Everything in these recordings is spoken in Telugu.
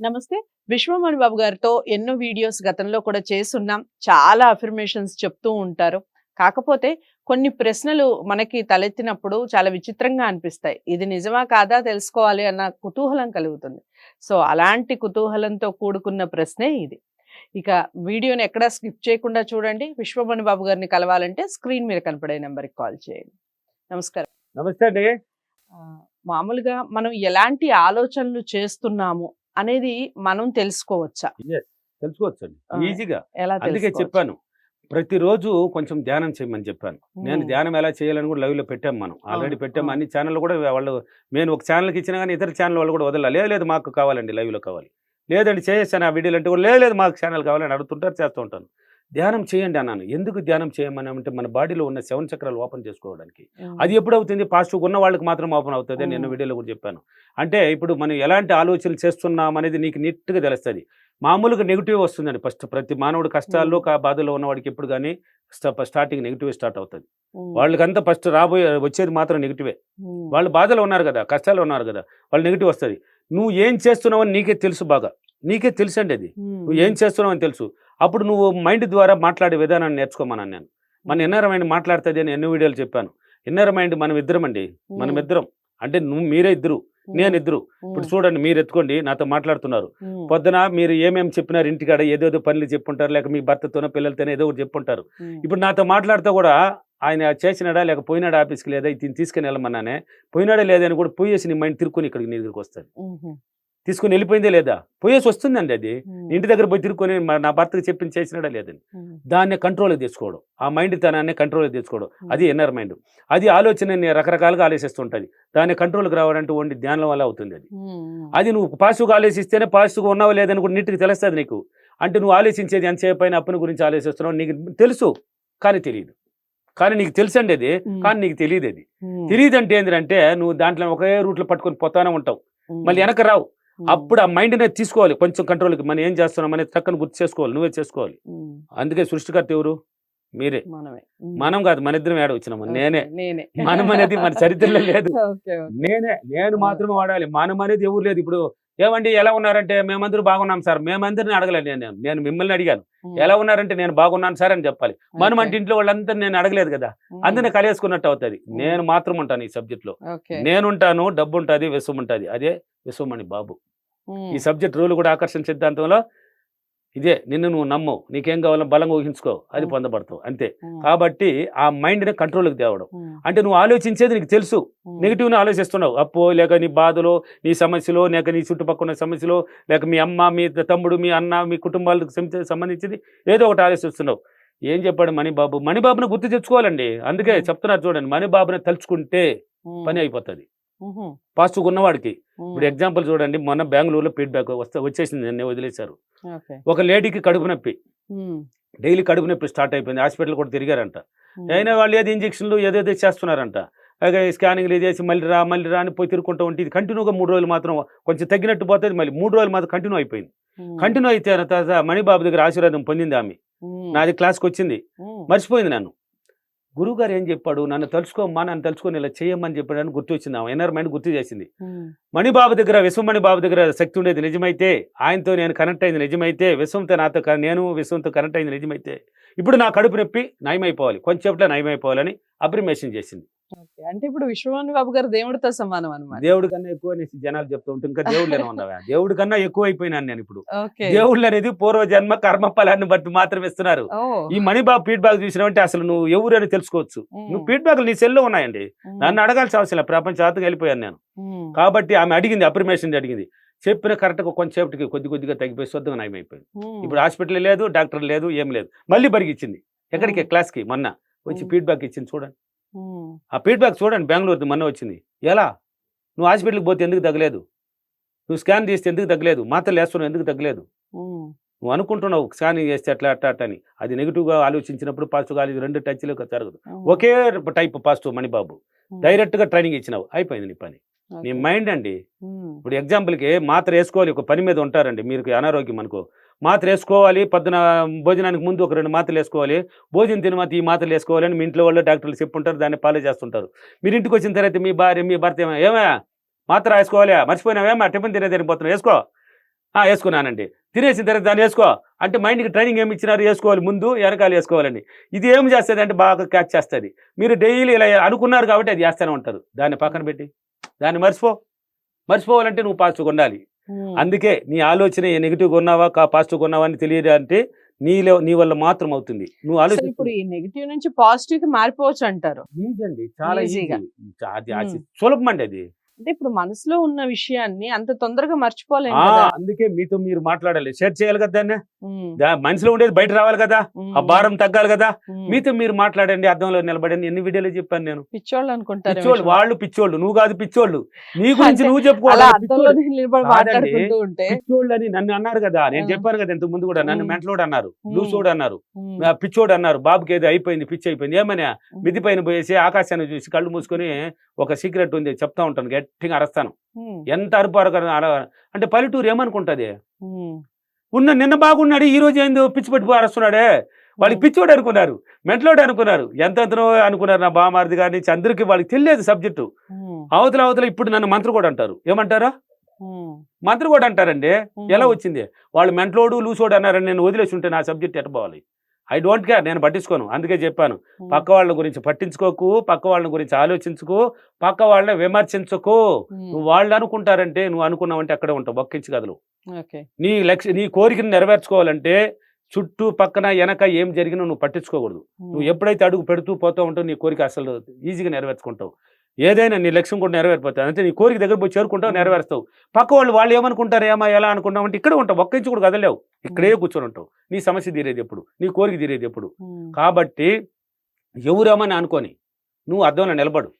నమస్తే. విశ్వమణి బాబు గారితో ఎన్నో వీడియోస్ గతంలో కూడా చేస్తున్నాం. చాలా అఫర్మేషన్స్ చెప్తూ ఉంటారు. కాకపోతే కొన్ని ప్రశ్నలు మనకి తలెత్తినప్పుడు చాలా విచిత్రంగా అనిపిస్తాయి. ఇది నిజమా కాదా తెలుసుకోవాలి అన్న కుతూహలం కలుగుతుంది. సో అలాంటి కుతూహలంతో కూడుకున్న ప్రశ్నే ఇది. ఇక వీడియోని ఎక్కడా స్కిప్ చేయకుండా చూడండి. విశ్వమణి బాబు గారిని కలవాలంటే స్క్రీన్ మీద కనపడే నెంబర్కి కాల్ చేయండి. నమస్కారం. నమస్తే మామూలుగా మనం ఎలాంటి ఆలోచనలు చేస్తున్నాము అనేది మనం తెలుసుకోవచ్చా? తెలుసుకోవచ్చు అండి ఆ, ఈజీగా ఎలా అందుకే? చెప్పాను ప్రతిరోజు కొంచెం ధ్యానం చేయమని చెప్పాను. నేను ధ్యానం ఎలా చేయాలని కూడా లైవ్లో పెట్టాం మనం. ఆల్రెడీ అవును, పెట్టాం. అవును. అన్ని ఛానల్ కూడా వాళ్ళు నేను ఒక ఛానల్కి ఇచ్చినా కానీ ఇతర ఛానల్ వాళ్ళు కూడా వదలాలి. లేదు లేదు మాకు కావాలండి live లో కావాలి. లేదండి చేసేసాను ఆ వీడియోలు అంటే కూడా లేదు లేదు మాకు ఛానల్ కావాలని అడుగుతుంటారు చేస్తూ ఉంటాను. ధ్యానం చేయండి అన్నాను. ఎందుకు ధ్యానం చేయమని అంటే మన బాడీలో ఉన్న సెవెన్ చక్రాలు ఓపెన్ చేసుకోవడానికి. అది ఎప్పుడు అవుతుంది పాజిటివ్ ఉన్న వాళ్ళకి మాత్రం ఓపెన్ అవుతుంది నేను. వీడియోలో కూడా చెప్పాను. అంటే ఇప్పుడు మనం ఎలాంటి ఆలోచనలు చేస్తున్నాం అనేది నీకు నీట్గా తెలుస్తుంది. మామూలుగా నెగిటివ్ వస్తుందండి. ఫస్ట్ ప్రతి మానవుడు కష్టాల్లో బాధలో ఉన్నవాడికి ఎప్పుడు కానీ స్టార్టింగ్ నెగిటివ్ స్టార్ట్ అవుతుంది. వాళ్ళకంతా ఫస్ట్ రాబోయే వచ్చేది మాత్రం నెగిటివే. వాళ్ళు బాధలో ఉన్నారు కదా కష్టాలు ఉన్నారు కదా వాళ్ళు నెగిటివ్ వస్తుంది. నువ్వు ఏం చేస్తున్నావు అని నీకే తెలుసు బాగా. నీకే తెలుసు అండి అది నువ్వు ఏం చేస్తున్నావు అని తెలుసు. అప్పుడు నువ్వు మైండ్ ద్వారా మాట్లాడే విధానాన్ని నేర్చుకోమన్నాను నేను. మన ఇన్నర్ మైండ్ మాట్లాడుతుంది అని ఎన్నో వీడియోలు చెప్పాను? ఇన్నర్ మైండ్ మనం ఇద్దరం అండి. మనం ఇద్దరం. అంటే నువ్వు మీరే ఇద్దరు నేను ఇద్దరు. ఇప్పుడు చూడండి మీరు ఎత్తుకోండి నాతో మాట్లాడుతున్నారు. పొద్దున మీరు ఏమేమి చెప్పినారు ఇంటికాడ ఏదేదో పనులు చెప్పుంటారు లేక మీ భర్తతోనో పిల్లలతోనో ఏదో ఒకటి చెప్పుంటారు. ఇప్పుడు నాతో మాట్లాడుతూ కూడా ఆయన చేసినాడా లేక పోయినాడా ఆఫీస్కి లేదా ఇది తీసుకుని వెళ్ళమన్నానే పోయినాడా లేదని కూడా పోయేసి నీ మైండ్ తిరుక్కొని ఇక్కడికి నీ దగ్గరికి వస్తుంది ఉమ్, తీసుకుని వెళ్ళిపోయిందే లేదా? పోయేసి వస్తుందండి అది. ఇంటి దగ్గర పోయి తిరుక్కొని నా భర్తకి చెప్పింది చేసినాడా లేదని. ఉమ్, దాన్ని కంట్రోల్ తెచ్చుకోవడం ఆ మైండ్ తనాన్ని కంట్రోల్ తెచ్చుకోవడం Hmm. అది ఇన్నర్ మైండ్ అది ఆలోచనని రకరకాలుగా ఆలోచిస్తుంటుంది. దాన్ని కంట్రోల్కి రావాలంటే ఓన్లీ ధ్యానం వల్ల అవుతుంది అది. అది నువ్వు పాజిటివ్గా ఆలోచిస్తేనే పాజిటివ్గా ఉన్నావా లేదని కూడా నీట్గా తెలుస్తుంది నీకు. అంటే నువ్వు ఆలోచించేది ఎంతసేపు అయినా అప్పుని గురించి ఆలోచిస్తున్నావు నీకు తెలుసు కానీ తెలియదు. కానీ నీకు తెలుసండి అది. కానీ నీకు తెలియదు అది. తెలియదు అంటే ఏంటంటే నువ్వు దాంట్లో ఒకే రూట్లో పట్టుకొని పోతానే ఉంటావు. మళ్ళీ వెనక రావు. అప్పుడు ఆ మైండ్నే తీసుకోవాలి. కొంచెం కంట్రోల్కి మనం ఏం చేస్తున్నాం అనేది చక్కని గుర్తు చేసుకోవాలి. నువ్వే చేసుకోవాలి. అందుకే సృష్టికర్త ఎవరు? మీరే. మనం కాదు మన ఇద్దరం ఏడ వచ్చినాము నేనే. మనం అనేది మన చరిత్రలో లేదు. నేనే. నేను. మాత్రమే వాడాలి. మనం అనేది ఎవరు లేదు. ఇప్పుడు ఏమండి ఎలా ఉన్నారంటే మేమందరూ బాగున్నాం సార్. మేమందరిని అడగలేదు నేను. నేను మిమ్మల్ని అడిగాను. ఎలా ఉన్నారంటే నేను బాగున్నాను సార్ అని చెప్పాలి. మనం అంటే ఇంట్లో వాళ్ళంతా నేను అడగలేదు కదా. ఉమ్, అందునే కలివేసుకున్నట్టు అవుతుంది. నేను మాత్రం ఉంటాను ఈ సబ్జెక్ట్లో. నేనుంటాను డబ్బు ఉంటుంది విశ్వం ఉంటుంది. అదే విశ్వమణి బాబు. ఈ సబ్జెక్ట్ రూల్ కూడా ఆకర్షణ సిద్ధాంతంలో ఇదే నిన్ను నువ్వు నమ్ము నీకేం కావాలో బలంగా ఊహించుకో అది. పొందబడతావు అంతే. కాబట్టి ఆ మైండ్ని కంట్రోల్కి తేవడం. అంటే నువ్వు ఆలోచించేది నీకు తెలుసు. నెగిటివ్ని ఆలోచిస్తున్నావు. అప్పో లేక నీ బాధలో నీ సమస్యలో లేక నీ చుట్టుపక్కల ఉన్న సమస్యలో లేక మీ అమ్మ మీ తమ్ముడు మీ అన్న మీ కుటుంబాలకు సంబంధించింది ఏదో ఒకటి ఆలోచిస్తున్నావు. ఏం చెప్పాడు మణిబాబు? మణిబాబుని గుర్తు తెచ్చుకోవాలండి. అందుకే. చెప్తున్నారు చూడండి మణిబాబుని తలుచుకుంటే పని అయిపోతుంది. ఉమ్, పాజిటివ్ ఉన్నవాడికి. ఇప్పుడు ఎగ్జాంపుల్ చూడండి మొన్న బెంగళూరులో ఫీడ్బ్యాక్ వస్తే వచ్చేసింది నిన్నే వదిలేశారు. ఒక లేడీకి కడుపు నొప్పి. డైలీ కడుపు నొప్పి స్టార్ట్ అయిపోయింది. హాస్పిటల్ కూడా తిరిగారంట. అయినా వాళ్ళు ఏది ఇంజక్షన్లు ఏదేదో చేస్తున్నారంట. స్కానింగ్లు చేసి మళ్ళీ రా మళ్ళీ రా అని పోయి తిరుగుకుంటూ ఉంటే ఇది కంటిన్యూగా మూడు రోజులు మాత్రం కొంచెం తగ్గినట్టు పోతుంది మళ్ళీ మూడు రోజులు మాత్రం కంటిన్యూ అయిపోయింది. కంటిన్యూ అయితే తర్వాత మణిబాబు దగ్గర ఆశీర్వాదం పొందింది ఆమె. నాది క్లాస్కి వచ్చింది. మర్చిపోయింది నన్ను. గురువుగారు ఏం చెప్పాడు? నన్ను తలుచుకోమ్మా నన్ను తలుచుకొని ఇలా చేయమని చెప్పాడని గుర్తు వచ్చింది ఆమె. ఎన్నర్ మైండ్ గుర్తు చేసింది. మణిబాబు దగ్గర విశ్వమణి బాబు దగ్గర శక్తి ఉండేది నిజమైతే ఆయనతో నేను కనెక్ట్ అయింది నిజమైతే విశ్వంతో నాతో నేను విశ్వంతో కనెక్ట్ అయింది నిజమైతే ఇప్పుడు నా కడుపు నొప్పి నయమైపోవాలి. కొంచెంలో నయమైపోవాలని అప్రిమేషన్ చేసింది. అంటే ఇప్పుడు విశ్వవాణి బాబు గారు దేవుడితో సమానం అనమాట దేవుడి కన్నా ఎక్కువ అనేసి జనాలు చెప్తూ ఉంటే ఇంకా దేవుళ్ళనే ఉన్నావా దేవుడి కన్నా ఎక్కువ అయిపోయినాను నేను ఇప్పుడు. దేవుళ్ళు అనేది పూర్వ జన్మ కర్మ ఫలాన్ని బట్టి మాత్రం ఇస్తున్నారు. ఈ మణిబాబు ఫీడ్బ్యాక్ చూసినావంటే అసలు నువ్వు ఎవరు అని తెలుసుకోవచ్చు. నువ్వు ఫీడ్బ్యాక్లు నీ సెల్లో ఉన్నాయండి. నన్ను అడగాల్సిన అవసరం లేదు. ప్రపంచాతకు వెళ్ళిపోయాను నేను. కాబట్టి ఆమె అడిగింది అప్రిమేషన్ అడిగింది. చెప్పిన కరెక్ట్గా కొంచెంసేపటికి కొద్ది కొద్దిగా తగ్గిపోయి శుద్ధంగా నయమైపోయింది. ఉమ్, ఇప్పుడు హాస్పిటల్ లేదు డాక్టర్ లేదు ఏం లేదు. మళ్ళీ బరిగిచ్చింది. ఎక్కడికి. క్లాస్కి మొన్న. వచ్చి. ఫీడ్బ్యాక్ ఇచ్చింది చూడండి. ఆ ఫీడ్బ్యాక్ చూడండి బెంగళూరు మొన్న వచ్చింది. ఎలా? నువ్వు హాస్పిటల్కి పోతే ఎందుకు తగ్గలేదు? నువ్వు స్కాన్ తీస్తే ఎందుకు తగ్గలేదు? మాత్రలు వేస్తున్నావు ఎందుకు తగ్గలేదు? నువ్వు అనుకుంటున్నావు స్కానింగ్ చేస్తే అట్లా అట్లా అట్లా అని. అది నెగిటివ్గా ఆలోచించినప్పుడు పాజిటివ్గా ఆలోచి రెండు టచ్లో జరగదు. ఒకే టైప్ పాజిటివ్ మణిబాబు. డైరెక్ట్గా ట్రైనింగ్ ఇచ్చినావు. అయిపోయింది నీ పని. నీ. మైండ్ అండి. ఇప్పుడు ఎగ్జాంపుల్కి మాత్ర వేసుకోవాలి? ఒక పని మీద ఉంటారండి. మీరు అనారోగ్యం అనుకో. మాత్ర వేసుకోవాలి పొద్దున భోజనానికి ముందు ఒక రెండు మాత్రలు వేసుకోవాలి. భోజనం తిన మాత్రం ఈ మాత్రలు వేసుకోవాలి అని మీ ఇంట్లో వాళ్ళు డాక్టర్లు చెప్పుంటారు. దాన్ని ఫాలో చేస్తుంటారు. మీరు ఇంటికి వచ్చిన తర్వాత మీ భార్య మీ భర్త ఏమో ఏమే మాత్ర వేసుకోవాలి మర్చిపోయినావేమా టిఫిన్ తినే తినిపోతున్నావు వేసుకో. ఆ, వేసుకున్నానండి. తినేసిన తర్వాత దాన్ని వేసుకో. అంటే మైండ్కి ట్రైనింగ్ ఏమి ఇచ్చినారు? వేసుకోవాలి ముందు వెనకాల వేసుకోవాలండి. ఇది ఏం చేస్తుంది అంటే బాగా క్యాచ్ చేస్తుంది. మీరు డైలీ ఇలా అనుకున్నారు కాబట్టి అది చేస్తూనే ఉంటారు. దాన్ని పక్కన పెట్టి. దాన్ని మర్చిపో. మర్చిపోవాలంటే నువ్వు పాజిటివ్గా ఉండాలి. అందుకే నీ ఆలోచన నెగిటివ్గా ఉన్నావా కా పాజిటివ్గా ఉన్నావా అని తెలియదు అంటే నీలో నీ వల్ల మాత్రం అవుతుంది. నువ్వు ఆలోచన ఇప్పుడు ఈ నెగిటివ్ నుంచి పాజిటివ్కి మారిపోవచ్చు అంటారు. ఈజీ అండి. చాలా ఈజీ ఈజీగా. అది సులభం అండి అది. అంటే ఇప్పుడు మనసులో ఉన్న విషయాన్ని అంత తొందరగా మర్చిపోలేం ఆ, కదా. అందుకే మీతో మీరు మాట్లాడాలి. షేర్ చేయాలి కదా దాన్ని? ఉమ్, దా- మనసులో ఉండేది బయట రావాలి కదా? ఉమ్, ఆ భారం తగ్గాలి కదా? ఉమ్. మీతో మీరు మాట్లాడండి అర్థంలో నిలబడండి. ఎన్ని వీడియోలు చెప్పాను నేను. పిచ్చోళ్ళు అనుకుంటారు పిచ్చోళ్ళు వాళ్ళు పిచ్చోళ్ళు. నువ్వు కాదు పిచ్చోళ్ళు. నీ గురించి అంటే నువ్వు అలా చెప్పుకోవాలి అద్దంలో నిలబడి కాదండి. మాట్లాడుకుంటూ ఉంటే. పిచ్చోళ్ళు అని నన్ను అన్నారు కదా. నేను ఆ. చెప్పాను కదా ఇంతకు ముందు కూడా. నన్ను ఉమ్. మెంటలోడు అన్నారు. ఉమ్. లూసోడు అన్నారు. ఉమ్, ఆ, పిచ్చోడు అన్నారు. బాబుకి ఏదో అయిపోయింది పిచ్చి అయిపోయింది. ఏమన్నా ఉమ్, మిది పైన పోయేసి ఆకాశాన్ని చూసి కళ్ళు మూసుకొని ఒక సీక్రెట్ ఉంది చెప్తా ఉంటాను. గట్టిగా అరస్తాను. ఎంత అరుపు అరగ అర- అంటే పల్లెటూరు ఏమనుకుంటది? ఉన్న నిన్న బాగున్నాడు ఈ రోజు ఏందో పిచ్చి పట్టిపో అరస్తున్నాడే. వాళ్ళకి పిచ్చోడు అనుకున్నారు మెంటలోడు అనుకున్నారు ఎంత అనుకున్నారు నా బామారిది కానీ అందరికి వాళ్ళకి తెలియదు సబ్జెక్టు. అవతల అవతల ఇప్పుడు నన్ను మంత్రి కూడా అంటారు. ఏమంటారా? మంత్రి కూడా అంటారండి. ఎలా వచ్చింది? వాళ్ళు మెంటలోడు లూసోడు అన్నారని నేను వదిలేసి ఉంటే నా సబ్జెక్ట్ ఎట్ట పోవాలి? ఐ డోంట్ కేర్ నేను పట్టించుకోను. అందుకే చెప్పాను. ఉమ్, పక్క వాళ్ళ గురించి పట్టించుకోకు పక్క వాళ్ళ గురించి ఆలోచించుకో పక్క వాళ్ళని విమర్శించుకో. ఉమ్, నువ్వు వాళ్ళు అనుకుంటారంటే నువ్వు అనుకున్నావంటే అక్కడే ఉంటావు బొక్కించి కదలు. నీ లక్ష్య నీ కోరికను నెరవేర్చుకోవాలంటే చుట్టూ పక్కన వెనక ఏం జరిగినా నువ్వు పట్టించుకోకూడదు. ఉమ్, నువ్వు ఎప్పుడైతే అడుగు పెడుతూ పోతూ ఉంటావు నీ కోరిక అసలు ఈజీగా నెరవేర్చుకుంటావు. ఏదైనా నీ లక్ష్యం కూడా నెరవేరిపోతుంది. అంటే నీ కోరిక దగ్గర పోయి చేరుకుంటావు నెరవేరుస్తావు. పక్క వాళ్ళు వాళ్ళు ఏమనుకుంటారు ఏమా ఎలా అనుకుంటావు అంటే ఇక్కడ ఉంటావు. ఒక్క ఇంచు కూడా కదలేవు ఇక్కడే కూర్చొని ఉంటావు. నీ సమస్య తీరేది ఎప్పుడు? నీ కోరిక తీరేది ఎప్పుడు? కాబట్టి ఎవరేమని అనుకొని నువ్వు అర్థంలో నిలబడు.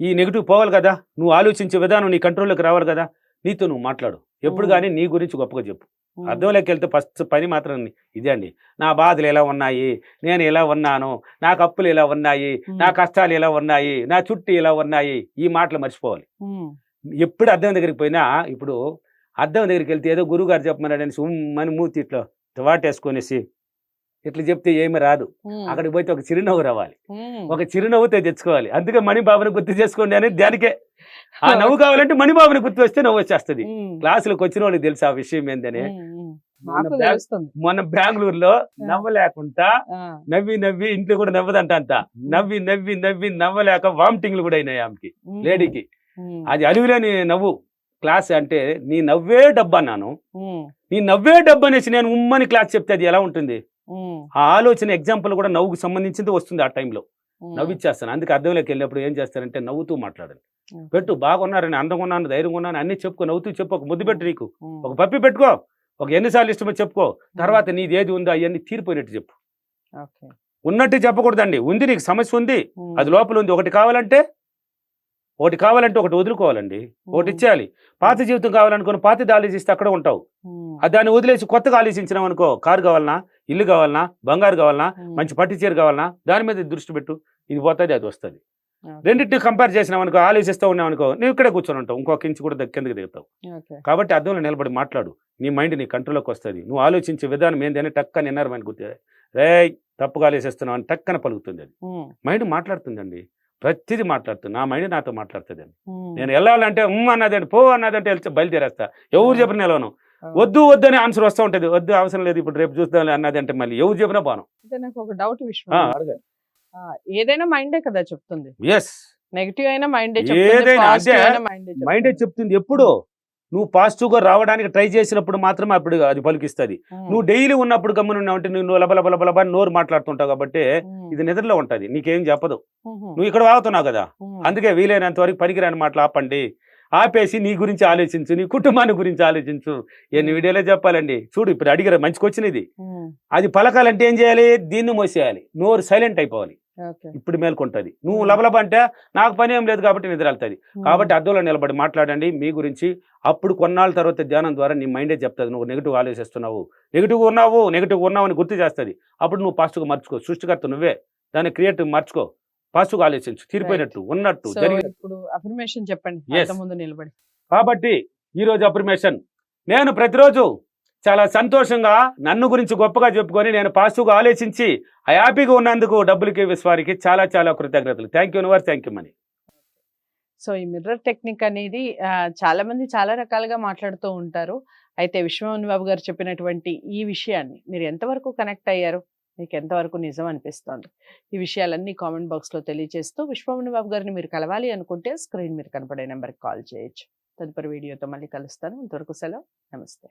ఈ నెగిటివ్ పోవాలి కదా? నువ్వు ఆలోచించే విధానం నీ కంట్రోల్లోకి రావాలి కదా? నీతో నువ్వు మాట్లాడు. ఎప్పుడు. కానీ నీ గురించి గొప్పగా చెప్పు. అర్థంలోకి వెళ్తే ఫస్ట్ పని మాత్రం ఇదే అండి. నా బాధలు ఎలా ఉన్నాయి? నేను ఎలా ఉన్నాను? నాకు అప్పులు ఎలా ఉన్నాయి? నా కష్టాలు ఎలా ఉన్నాయి? నా చుట్టూ ఎలా ఉన్నాయి? ఈ మాటలు మర్చిపోవాలి. ఎప్పుడు అద్దం దగ్గరికి పోయినా ఇప్పుడు అద్దం దగ్గరికి వెళ్తే ఏదో గురువు గారు చెప్పమన్నాడని ఉమ్మని మూతి ఇట్లా వాటేసుకొనేసి ఇట్లా చెప్తే ఏమి రాదు. అక్కడికి పోతే ఒక చిరునవ్వు రావాలి. ఒక చిరునవ్వుతో తెచ్చుకోవాలి. అందుకే మణిబాబుని గుర్తు చేసుకోండి అనేది దానికే. ఆ నవ్వు కావాలంటే మణిబాబుని గుర్తు వస్తే నవ్వు వచ్చేస్తుంది. క్లాసులకు వచ్చిన వాళ్ళకి తెలుసు ఆ విషయం ఏందని. మొన్న మొన్న బెంగళూరులో నవ్వలేకుండా నవ్వి నవ్వి ఇంట్లో కూడా నవ్వదంట అంత నవ్వి నవ్వి నవ్వి నవ్వలేక వామిటింగ్లు కూడా అయినాయి ఆమెకి లేడీకి. అది అలుగులేని నవ్వు. క్లాస్ అంటే నీ నవ్వే డబ్బు అన్నాను నీ నవ్వే డబ్బు అనేసి నేను ఉమ్మని క్లాస్ చెప్తే అది ఎలా ఉంటుంది? ఆ ఆలోచన ఎగ్జాంపుల్ కూడా నవ్వుకు సంబంధించింది వస్తుంది ఆ టైంలో. నవ్విచ్చేస్తాను. అందుకే అర్థంలోకి వెళ్ళినప్పుడు ఏం చేస్తారంటే నవ్వుతూ మాట్లాడండి. పెట్టు బాగున్నారని అందంగా ఉన్నాను ధైర్యంగా ఉన్నాను అన్ని చెప్పుకో నవ్వుతూ చెప్పు ఒక ముద్దు పెట్టు నీకు. ఒక పప్పి పెట్టుకో ఒక ఎన్నిసార్లు ఇష్టమో చెప్పుకో తర్వాత నీది ఏది ఉందో అవన్నీ తీరిపోయినట్టు చెప్పు. ఉన్నట్టు చెప్పకూడదండి. ఉంది నీకు సమస్య ఉంది అది లోపల ఉంది. ఒకటి కావాలంటే ఒకటి కావాలంటే ఒకటి వదులుకోవాలండి. ఒకటి ఇచ్చేయాలి. పాత జీవితం కావాలనుకుని పాతది ఆలోచిస్తే అక్కడే ఉంటావు. ఆ దాన్ని వదిలేసి కొత్తగా ఆలోచించినావు అనుకో కారు కావాలనా ఇల్లు కావాలనా బంగారు కావాలనా మంచి పట్టు చీర కావాలనా దాని మీద దృష్టి పెట్టు. ఇది పోతుంది అది వస్తుంది. రెండింటిని కంపేర్ చేసినావు అనుకో ఆలోచిస్తూ ఉన్నావు అనుకో నువ్వు ఇక్కడే కూర్చొని ఉంటావు. ఇంకొక ఇంచు కూడా కిందకి దిగుతావు. కాబట్టి అర్థంలో నిలబడి మాట్లాడు. నీ మైండ్ నీ కంట్రోల్లోకి వస్తుంది. నువ్వు ఆలోచించే విధానం ఏందని టక్కన నిన్నారమని గుర్తు రే తప్పుగా ఆలోచిస్తున్నావు అని టక్కన పలుకుతుంది అది. మైండ్ మాట్లాడుతుందండి. ప్రతిదీ మాట్లాడుతుంది నా మైండ్ నాతో మాట్లాడుతుంది ఉమ్, నేను వెళ్ళాలంటే ఉమ్ అన్నదంటే పో అన్నదంటే వెళ్తే బయలుదేరేస్తా. ఎవరు చెప్పిన నిలవను. వద్దు వద్దు అని ఆన్సర్ వస్తూ ఉంటుంది. వద్దు అవసరం లేదు. ఇప్పుడు రేపు చూద్దాం అన్నదంటే మళ్ళీ ఎవరు చెప్పినా నాకు ఒక డౌట్ విషయం ఏదైనా మైండే కదా చెప్తుంది. ఎస్ నెగిటివ్ అయినా మైండే ఏదైనా మైండే చెప్తుంది ఎప్పుడు. నువ్వు పాజిటివ్గా రావడానికి ట్రై చేసినప్పుడు మాత్రమే అప్పుడు అది పలికిస్తుంది. నువ్వు డైలీ ఉన్నప్పుడు గమ్మున ఉన్నావు అంటే నువ్వు లబ లబ లబ లబ అని నోరు మాట్లాడుతుంటావు కాబట్టి ఇది నిద్రలో ఉంటుంది. నీకేం చెప్పదు. నువ్వు ఇక్కడ వాగుతున్నావు కదా. అందుకే వీలైనంత వరకు పనికిరాని మాటలు ఆపండి. ఆపేసి నీ గురించి ఆలోచించు నీ కుటుంబాన్ని గురించి ఆలోచించు. ఎన్ని వీడియోలో చెప్పాలండి. చూడు ఇప్పుడు అడిగారు మంచికి వచ్చినది అది పలకాలంటే ఏం చేయాలి? దీన్ని మోసేయాలి. నోరు సైలెంట్ అయిపోవాలి. ఇప్పుడు మేల్కొంటది. నువ్వు లబలబ అంటే నాకు పని ఏం లేదు కాబట్టి నిద్ర వెళ్తుంది కాబట్టి అద్దంలో నిలబడి మాట్లాడండి. మీ గురించి అప్పుడు కొన్నాళ్ళ తర్వాత ధ్యానం ద్వారా నీ మైండే చెప్తుంది. నువ్వు నెగిటివ్ ఆలోచిస్తున్నావు. నెగిటివ్ ఉన్నావు నెగిటివ్ ఉన్నావు అని గుర్తు చేస్తుంది. అప్పుడు నువ్వు పాజిటివ్గా మర్చుకో. సృష్టికర్త నువ్వే. దాన్ని క్రియేటివ్ మర్చుకో. పాజిటివ్గా ఆలోచించు. తీరిపోయినట్టు ఉన్నట్టు ఇప్పుడు అఫర్మేషన్ చెప్పండి. కాబట్టి ఈరోజు అప్రిమేషన్ నేను ప్రతిరోజు చాలా సంతోషంగా నన్ను గురించి గొప్పగా చెప్పుకొని నేను పాజిటివ్గా ఆలోచించి ఆ హ్యాపీగా ఉన్నందుకు డబ్బులకి విశ్వానికి చాలా చాలా కృతజ్ఞతలు. Thank you your thank you money so ఈ మిర్రర్ టెక్నిక్ అనేది చాలా మంది చాలా రకాలుగా మాట్లాడుతూ ఉంటారు. అయితే విశ్వమోహన్ బాబు గారు చెప్పినటువంటి ఈ విషయాన్ని మీరు ఎంతవరకు కనెక్ట్ అయ్యారు? మీకు ఎంతవరకు నిజం అనిపిస్తోంది? ఈ విషయాలన్నీ కామెంట్ బాక్స్లో తెలియజేస్తూ విశ్వమోహన్ బాబు గారిని మీరు కలవాలి అనుకుంటే స్క్రీన్ మీరు కనపడే నెంబర్కి కాల్ చేయొచ్చు. తదుపరి వీడియోతో మళ్ళీ కలుస్తాను. అంతవరకు సెలవు. నమస్తే.